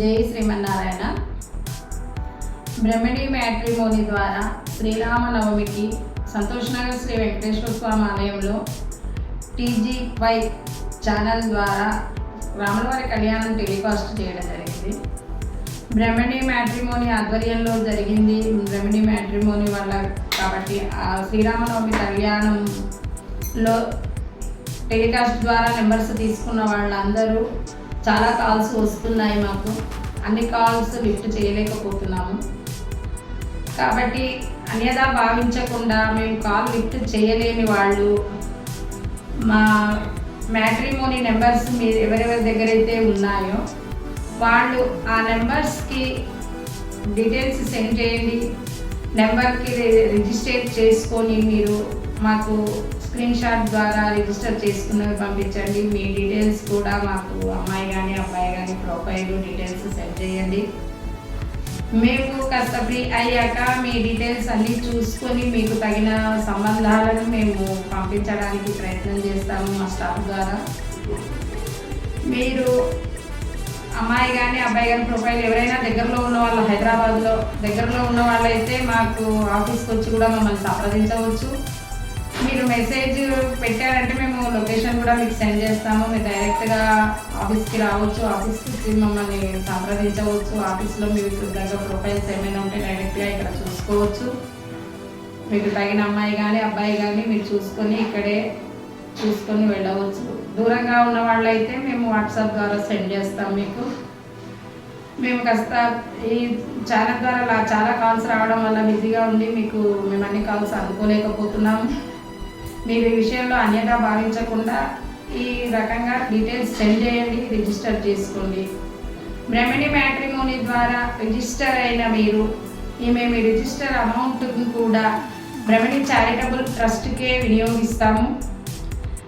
జై శ్రీమన్నారాయణ. బ్రహ్మడి మ్యాట్రిమోని ద్వారా శ్రీరామనవమికి సంతోష్ నగర్ శ్రీ వెంకటేశ్వర స్వామి ఆలయంలో టీజీవై ఛానల్ ద్వారా రాములవారి కళ్యాణం టెలికాస్ట్ చేయడం జరిగింది. బ్రహ్మణి మ్యాట్రిమోని ఆధ్వర్యంలో జరిగింది బ్రహ్మణి మ్యాట్రిమోని వల్ల కాబట్టి ఆ శ్రీరామనవమి కళ్యాణంలో టెలికాస్ట్ ద్వారా నెంబర్స్ తీసుకున్న వాళ్ళందరూ చాలా కాల్స్ వస్తున్నాయి మాకు. అన్ని కాల్స్ లిఫ్ట్ చేయలేకపోతున్నాము. కాబట్టి అన్యదా భావించకుండా మేము కాల్ లిఫ్ట్ చేయలేని వాళ్ళు మా మ్యాట్రిమోని నెంబర్స్ మీరు ఎవరెవరి దగ్గర అయితే ఉన్నాయో వాళ్ళు ఆ నెంబర్స్కి డీటెయిల్స్ సెండ్ చేయండి. నెంబర్కి రిజిస్టర్ చేసుకొని మీరు మాకు స్క్రీన్ షాట్ ద్వారా రిజిస్టర్ చేసుకున్నవి పంపించండి. మీ డీటెయిల్స్ కూడా మాకు అమ్మాయి కానీ అబ్బాయి కానీ ప్రొఫైల్ డీటెయిల్స్ సెండ్ చేయండి. మేము కాస్త ఫ్రీ అయ్యాక మీ డీటెయిల్స్ అన్నీ చూసుకొని మీకు తగిన సంబంధాలను మేము పంపించడానికి ప్రయత్నం చేస్తాము మా స్టాఫ్ ద్వారా. మీరు అమ్మాయి కానీ అబ్బాయి కానీ ప్రొఫైల్ ఎవరైనా దగ్గరలో ఉన్న వాళ్ళు హైదరాబాద్లో దగ్గరలో ఉన్న వాళ్ళైతే మాకు ఆఫీస్కి వచ్చి కూడా మమ్మల్ని సంప్రదించవచ్చు. మీరు మెసేజ్ పెట్టారంటే మేము లొకేషన్ కూడా మీకు సెండ్ చేస్తాము. మీరు డైరెక్ట్గా ఆఫీస్కి రావచ్చు ఆఫీస్కి మమ్మల్ని సంప్రదించవచ్చు. ఆఫీస్లో మీకు దగ్గర ప్రొఫైల్స్ ఏమైనా ఉంటే డైరెక్ట్గా ఇక్కడ చూసుకోవచ్చు. మీకు తగిన అమ్మాయి కానీ అబ్బాయి కానీ మీరు చూసుకొని ఇక్కడే చూసుకొని వెళ్ళవచ్చు. దూరంగా ఉన్న వాళ్ళైతే మేము వాట్సాప్ ద్వారా సెండ్ చేస్తాం మీకు. మేము కాస్త ఈ ఛానల్ ద్వారా చాలా కాల్స్ రావడం వల్ల బిజీగా ఉండి మీకు మేము అన్ని కాల్స్ అందుకోలేకపోతున్నాము మీరు ఈ విషయంలో అన్యత భావించకుండా ఈ రకంగా డీటెయిల్స్ సెండ్ చేయండి రిజిస్టర్ చేసుకోండి. బ్రెమిడి మ్యాట్రిమోని ద్వారా రిజిస్టర్ అయిన మీరు ఈమె మేము రిజిస్టర్ అమౌంట్ని కూడా బ్రెమిడి చారిటబుల్ ట్రస్ట్కే వినియోగిస్తాము.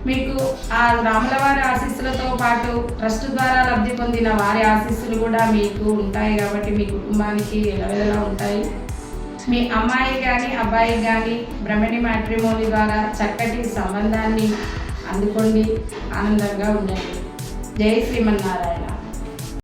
మీకు ఆ రాములవారి ఆశీస్సులతో పాటు ట్రస్ట్ ద్వారా లబ్ధి పొందిన వారి ఆశీస్సులు కూడా మీకు ఉంటాయి కాబట్టి మీ కుటుంబానికి ఎలవెలలా ఉంటాయి. మీ అమ్మాయి కానీ అబ్బాయి కానీ బ్రహ్మణి మ్యాట్రిమోని ద్వారా చక్కటి సంబంధాన్ని అందుకోండి. ఆనందంగా ఉండండి. జై శ్రీమన్నారాయణ.